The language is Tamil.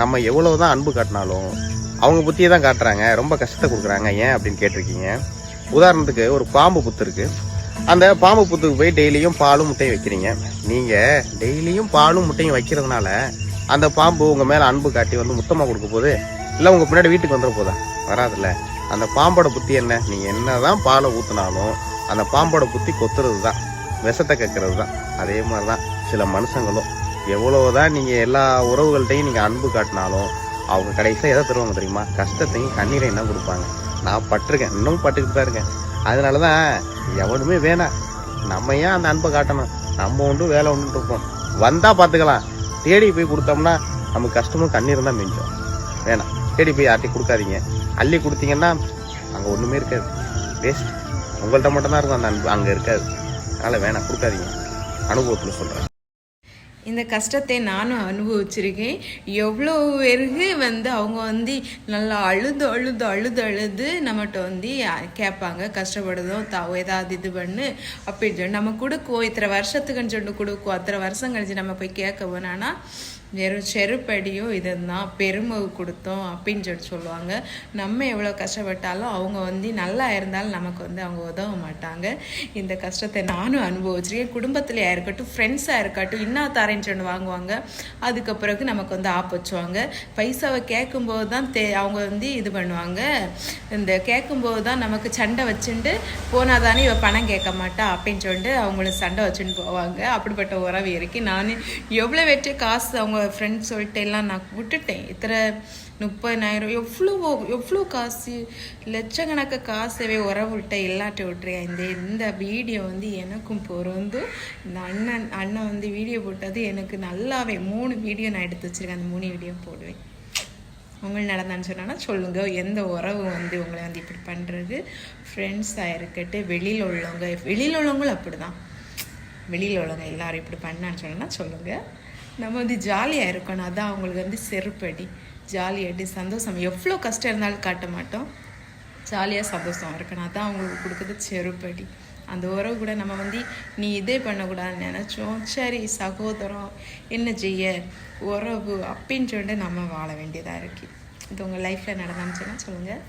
நம்ம எவ்வளோ தான் அன்பு காட்டினாலும் அவங்க புத்தியை தான் காட்டுறாங்க. ரொம்ப கஷ்டத்தை கொடுக்குறாங்க. ஏன் அப்படின்னு கேட்டிருக்கீங்க. உதாரணத்துக்கு ஒரு பாம்பு புத்து இருக்கு. அந்த பாம்பு புத்துக்கு போய் டெய்லியும் பாலும் முட்டையும் வைக்கிறீங்க. நீங்கள் டெய்லியும் பாலும் முட்டையும் வைக்கிறதுனால அந்த பாம்பு உங்கள் மேலே அன்பு காட்டி வந்து முத்தமாக கொடுக்க போகுது? இல்லை உங்கள் பின்னாடி வீட்டுக்கு வந்துட போதா? வராதுல்ல. அந்த பாம்போட புத்தி என்ன? நீங்கள் என்ன தான் பாலை ஊற்றினாலும் அந்த பாம்போட புத்தி கொத்துறது தான் விஷத்தை கேட்கறது தான் அதே மாதிரி தான் சில மனுஷங்களும். எவ்வளவுதான் நீங்க எல்லா உறவுகள்கிட்டையும் நீங்க அன்பு காட்டினாலும் அவங்க கடைசியாக எதை தருவாங்க தெரியுமா? கஷ்டத்தையும் கண்ணீரை என்ன கொடுப்பாங்க. நான் பட்டிருக்கேன். இன்னும் பட்டுக்கிட்டு தான் இருக்கேன். அதனால தான் எவனுமே வேணாம் நம்ம ஏன் அந்த அன்பை காட்டணும்? நம்ம உண்டு வேலை ஒன்று இருப்போம். வந்தால் பார்த்துக்கலாம். தேடி போய் கொடுத்தோம்னா நமக்கு கஷ்டமும் கண்ணீர் தான் மிஞ்சம். வேணாம். தேடி போய் யார்ட்டையும் கொடுக்காதீங்க. அள்ளி கொடுத்தீங்கன்னா அங்கே ஒன்றுமே இருக்காது. வேஸ்ட் உங்கள்கிட்ட மட்டும்தான் இருக்கும் அந்த அன்பு. அங்கே இருக்காது. அதனால் வேணாம். கொடுக்காதீங்க. அனுபவத்தில் சொல்கிறேன் இந்த கஷ்டத்தை நானும் அனுபவிச்சிருக்கேன். எவ்வளோ பேருக்கு வந்து அவங்க வந்து நல்லா அழுது அழுது அழுது அழுது நம்மகிட்ட வந்து கேட்பாங்க கஷ்டப்படுதோம் தா ஏதாவது இது பண்ணு அப்படின்னு சொல்லி. நம்ம கொடுக்குவோம் இத்தனை வருஷத்துக்குன்னு சொல்லிட்டு கொடுக்குவோம் அத்தனை வருஷம் கழிச்சு நம்ம போய் கேட்க போனான்னா வெறும் செருப்படியும் இதுதான் பெருமை கொடுத்தோம் அப்படின்னு சொல்லி சொல்லுவாங்க. நம்ம எவ்வளோ கஷ்டப்பட்டாலும் அவங்க வந்து நல்லா இருந்தாலும் நமக்கு வந்து அவங்க உதவ மாட்டாங்க. இந்த கஷ்டத்தை நானும் அனுபவிச்சிருக்கேன். குடும்பத்துலையா இருக்கட்டும் ஃப்ரெண்ட்ஸாக இருக்கட்டும் இன்னும் தர ஆரஞ்சு ஒன்று வாங்குவாங்க. அதுக்கு பிறகு நமக்கு வந்து ஆப் வச்சுவாங்க. பைசாவை கேட்கும்போது தான் தே அவங்க வந்து இது பண்ணுவாங்க. இந்த கேட்கும்போது தான் நமக்கு சண்டை வச்சுட்டு போனால் தானே இவள் பணம் கேட்க மாட்டா அப்படின்னு சொல்லிட்டு அவங்கள சண்டை வச்சுட்டு போவாங்க. அப்படிப்பட்ட உறவு இருக்கு. நான் எவ்வளோ வெற்றி காசு அவங்க ஃப்ரெண்ட்ஸ் சொல்லிட்டு எல்லாம் நான் விட்டுட்டேன். இத்தனை முப்பதாயிரம். எவ்வளோ எவ்வளோ காசு? லட்சக்கணக்க காசவே உறவு விட்ட எல்லாட்டையும் விட்டுறேன் இந்த இந்த வீடியோ வந்து எனக்கும் பொருந்து இந்த அண்ணன் அண்ணன் வந்து வீடியோ போட்டது எனக்கு நல்லாவே மூணு வீடியோ நான் எடுத்து வச்சுருக்கேன். அந்த மூணு வீடியோ போடுவேன். உங்களுக்கு நடந்தான்னு சொன்னா சொல்லுங்கள் எந்த உறவு வந்து உங்களை வந்து இப்படி பண்ணுறது ஃப்ரெண்ட்ஸாக இருக்கட்டும் வெளியில் உள்ளவங்க வெளியில் உள்ளவங்களும் அப்படிதான். வெளியில் உள்ளவங்க எல்லாரும் இப்படி பண்ணான்னு சொன்னால் சொல்லுங்கள் நம்ம வந்து ஜாலியாக இருக்கணும். அதான் அவங்களுக்கு வந்து செருப்படி. ஜாலியாட்டி சந்தோஷம். எவ்வளோ கஷ்டம் இருந்தாலும் காட்ட மாட்டோம். ஜாலியாக சந்தோஷம் இருக்கணும். அதான் அவங்களுக்கு கொடுக்குறது செருப்படி. அந்த உறவு கூட நம்ம வந்து நீ இதே பண்ணக்கூடாதுன்னு நினச்சோம். சரி சகோதரம் என்ன செய்ய? உறவு அப்படின்னு சொல்லிட்டு நம்ம வாழ வேண்டியதாக இருக்குது இது உங்கள் லைஃப்பில் நடந்துச்சுன்னா சொல்லுங்கள்